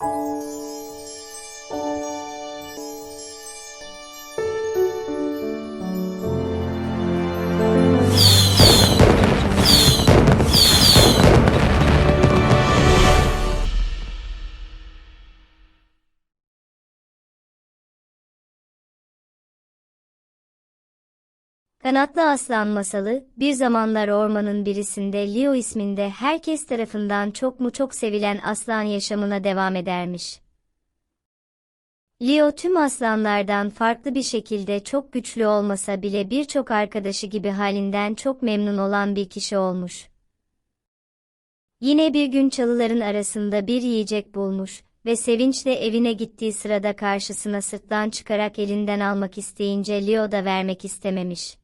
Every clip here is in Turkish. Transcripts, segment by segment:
Thank you. Kanatlı Aslan masalı, bir zamanlar ormanın birisinde Leo isminde herkes tarafından çok mu çok sevilen aslan yaşamına devam edermiş. Leo tüm aslanlardan farklı bir şekilde çok güçlü olmasa bile birçok arkadaşı gibi halinden çok memnun olan bir kişi olmuş. Yine bir gün çalıların arasında bir yiyecek bulmuş ve sevinçle evine gittiği sırada karşısına sırtlan çıkarak elinden almak isteyince Leo da vermek istememiş.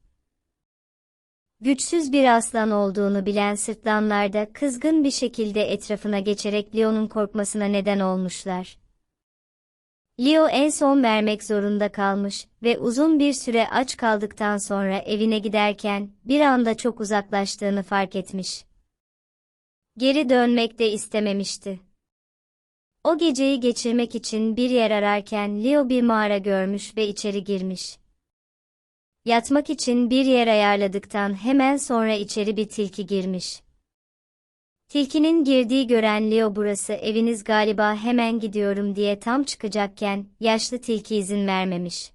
Güçsüz bir aslan olduğunu bilen sırtlanlar da kızgın bir şekilde etrafına geçerek Leo'nun korkmasına neden olmuşlar. Leo en son vermek zorunda kalmış ve uzun bir süre aç kaldıktan sonra evine giderken bir anda çok uzaklaştığını fark etmiş. Geri dönmek de istememişti. O geceyi geçirmek için bir yer ararken Leo bir mağara görmüş ve içeri girmiş. Yatmak için bir yer ayarladıktan hemen sonra içeri bir tilki girmiş. Tilkinin girdiği gören Leo burası eviniz galiba hemen gidiyorum diye tam çıkacakken yaşlı tilki izin vermemiş.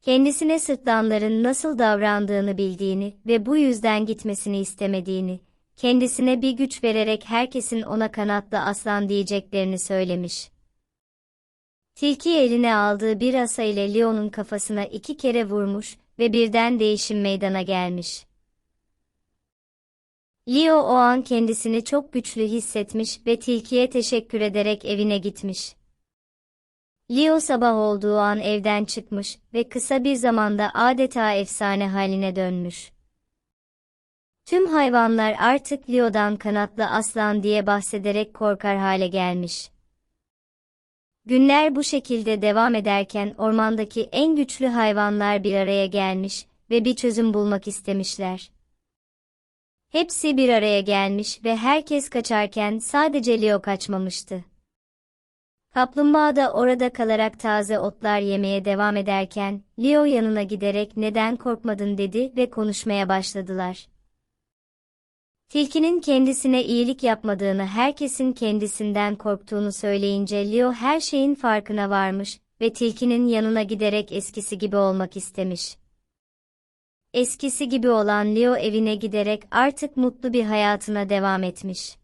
Kendisine sırtlanların nasıl davrandığını bildiğini ve bu yüzden gitmesini istemediğini, kendisine bir güç vererek herkesin ona kanatlı aslan diyeceklerini söylemiş. Tilki eline aldığı bir asa ile Leon'un kafasına iki kere vurmuş ve birden değişim meydana gelmiş. Leo o an kendisini çok güçlü hissetmiş ve tilkiye teşekkür ederek evine gitmiş. Leo sabah olduğu an evden çıkmış ve kısa bir zamanda adeta efsane haline dönmüş. Tüm hayvanlar artık Leo'dan kanatlı aslan diye bahsederek korkar hale gelmiş. Günler bu şekilde devam ederken ormandaki en güçlü hayvanlar bir araya gelmiş ve bir çözüm bulmak istemişler. Hepsi bir araya gelmiş ve herkes kaçarken sadece Leo kaçmamıştı. Kaplumbağa da orada kalarak taze otlar yemeye devam ederken, Leo yanına giderek neden korkmadın dedi ve konuşmaya başladılar. Tilkinin kendisine iyilik yapmadığını herkesin kendisinden korktuğunu söyleyince Leo her şeyin farkına varmış ve tilkinin yanına giderek eskisi gibi olmak istemiş. Eskisi gibi olan Leo evine giderek artık mutlu bir hayatına devam etmiş.